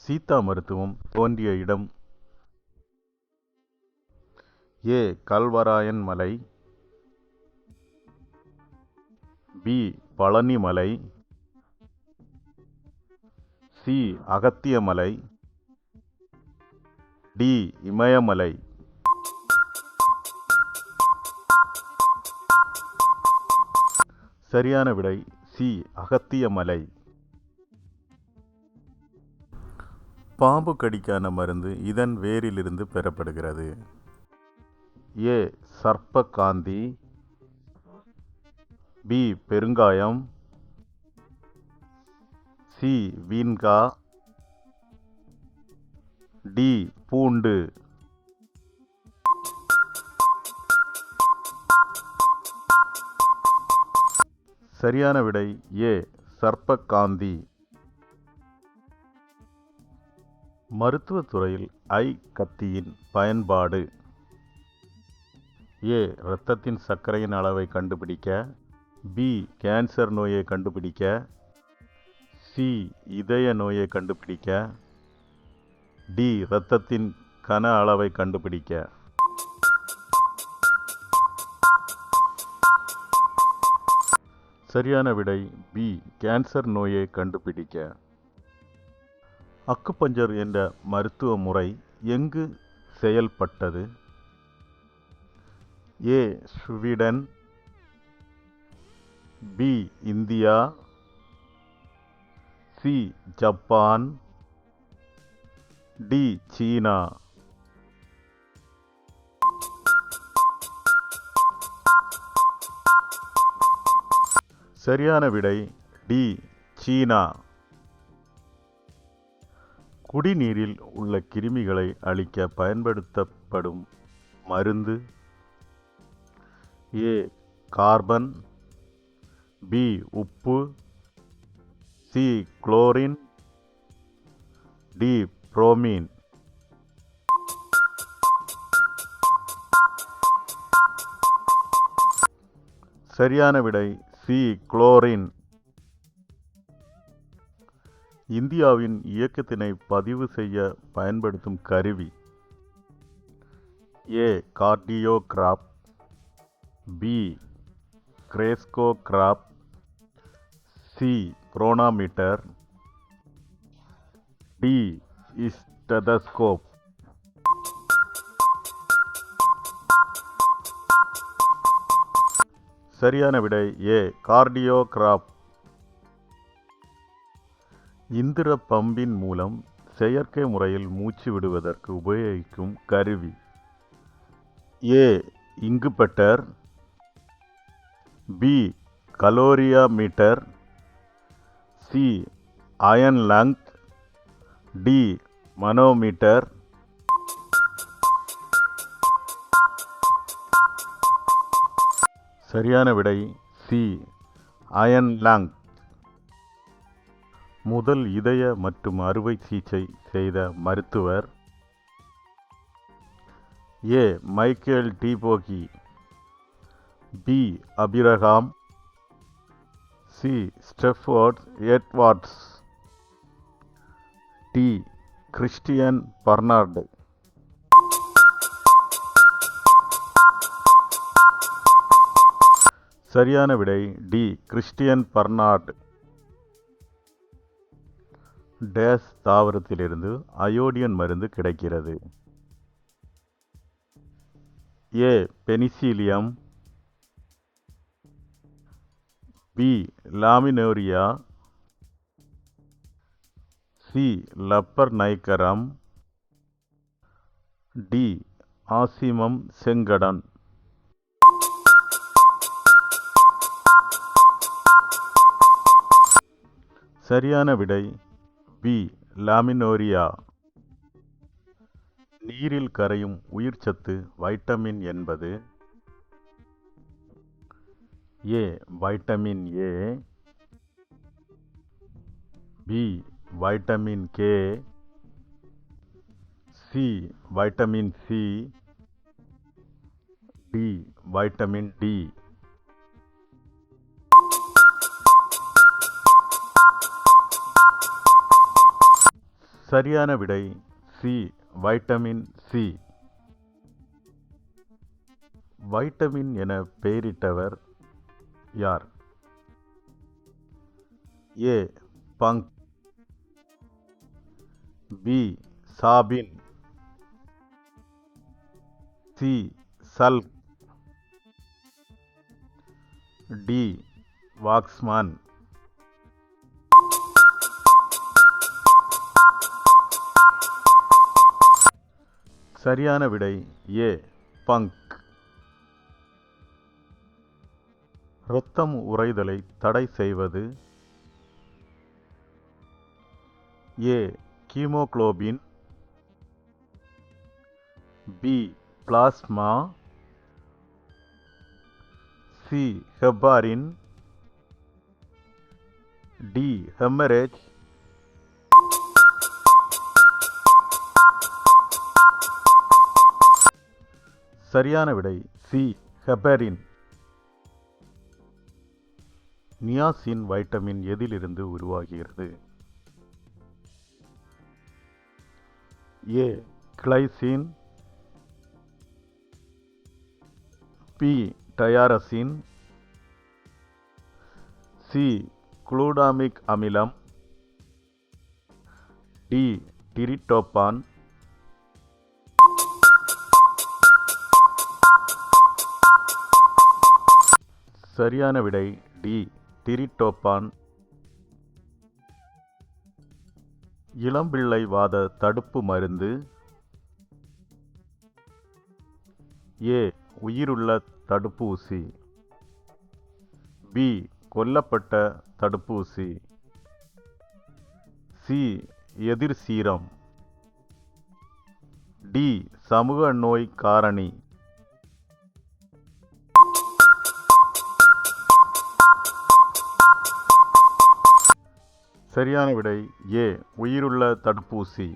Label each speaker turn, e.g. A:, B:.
A: சீதா மருத்துவம் தோன்றிய இடம். ஏ. கல்வராயன் மலை. பி. பழனி மலை. சி. அகத்திய மலை. டி. இமயமலை. சரியான விடை சி. அகத்திய பாம்பு கடிக்கான மருந்து இதன் வேரிலிருந்து பெறப்படுகிறது. ஏ. சர்ப்பகாந்தி. பி. பெருங்காயம். சி. Vinca D. பூண்டு. சரியான விடை ஏ. சர்ப்பகாந்தி. மருத்துவத் துறையில் ஐ கத்தியின் பயன்பாடு. ஏ இரத்தத்தின் சர்க்கரையின் அளவை கண்டுபிடிக்க. பி கேன்சர் நோயை கண்டுபிடிக்க. சி இதய நோயை கண்டுபிடிக்க. டி இரத்தத்தின் கன அளவை கண்டுபிடிக்க. சரியான விடை பி கேன்சர் நோயை கண்டுபிடிக்க. அக்குப்பஞ்சர் என்ற மருத்துவ முறை எங்கு செயல்பட்டது? A Sweden B India. C Japan. D சீனா. சரியான விடை டி சீனா. குடிநீரில் உள்ள கிருமிகளை அழிக்க பயன்படுத்தப்படும் மருந்து ஏ கார்பன் பி உப்பு சி குளோரின் டி புரோமீன். சரியான விடை சி குளோரின். இந்தியாவின் இயக்கத்தினை பதிவு செய்ய பயன்படுத்தும் கருவி. A. Cardiograph. B. Crescograph. C. Chronometer D. Stethoscope சரியான விடை ஏ. கார்டியோகிராப். இந்திர பம்பின் மூலம் செயற்கை முறையில் மூச்சு விடுவதற்கு உபயோகிக்கும் கருவி. A. Incubator. B. Calorimeter C. Iron lung D. Manometer. சரியான விடை சி. அயன் லங்க் முதல் இதய மற்றும் அறுவை சிகிச்சை செய்த மருத்துவர் A. Michael DeBakey B. Abraham C. Stafford Edwards D. Christian Barnard. சரியான விடை டி. Christian Barnard. டேஸ் தாவரத்திலிருந்து அயோடின் மருந்து கிடைக்கிறது. A. Penicillium. B. Laminaria. C. Rubber நைக்கரம். டி. Ocimum sanctum. சரியான விடை. பி. லாமினோரியா. நீரில் கரையும் உயிர்ச்சத்து வைட்டமின் என்பது A. Vitamin A. B. Vitamin K. C. Vitamin C. D. Vitamin D. சரியான விடை சி வைட்டமின் சி வைட்டமின் என பெயரிட்டவர் யார்? A Funk B Sabin C Salk D Waksman சரியான விடை ஏ பங்க். இரத்தம் உறைதலை தடை செய்வது A haemoglobin. B plasma. C heparin. D haemorrhage. சரியான விடை சி. ஹெபரின் நியாசின் வைட்டமின் எதிலிருந்து உருவாகிறது. A. Glycine. B. Tyrosine. C. Glutamic அமிலம். டி. டிரிட்டோபான். சரியான விடை டி. டிரிட்டோப்பான் இளம்பிள்ளை வாத தடுப்பு மருந்து. ஏ. உயிருள்ள தடுப்பூசி பி. கொல்லப்பட்ட தடுப்பூசி சி. எதிர் சீரம். டி. சமூக நோய் காரணி. சரியான விடை ஏ. உயிருள்ள தடுப்பூசி.